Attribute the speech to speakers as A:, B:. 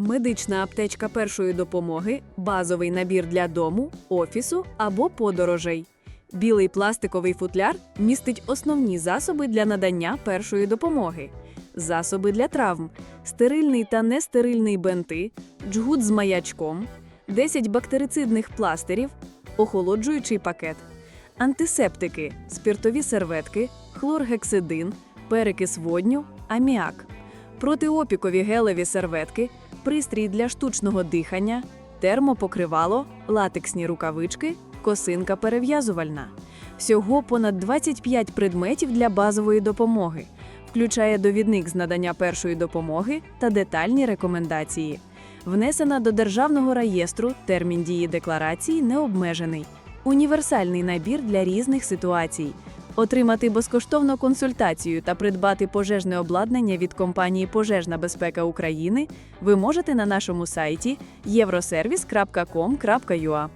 A: Медична аптечка першої допомоги базовий набір для дому, офісу або подорожей. Білий пластиковий футляр містить основні засоби для надання першої допомоги, засоби для травм, стерильний та нестерильний бенти, джгут з маячком, 10 бактерицидних пластирів, охолоджуючий пакет, антисептики, спиртові серветки, хлоргексидин, перекис водню, аміак, протиопікові гелеві серветки, пристрій для штучного дихання, термопокривало, латексні рукавички, косинка перев'язувальна. Всього понад 25 предметів для базової допомоги, включає довідник з надання першої допомоги та детальні рекомендації. Внесена до державного реєстру термін дії декларації не обмежений. Універсальний набір для різних ситуацій. Отримати безкоштовну консультацію та придбати пожежне обладнання від компанії Пожежна безпека України ви можете на нашому сайті євросервіс.com.ua.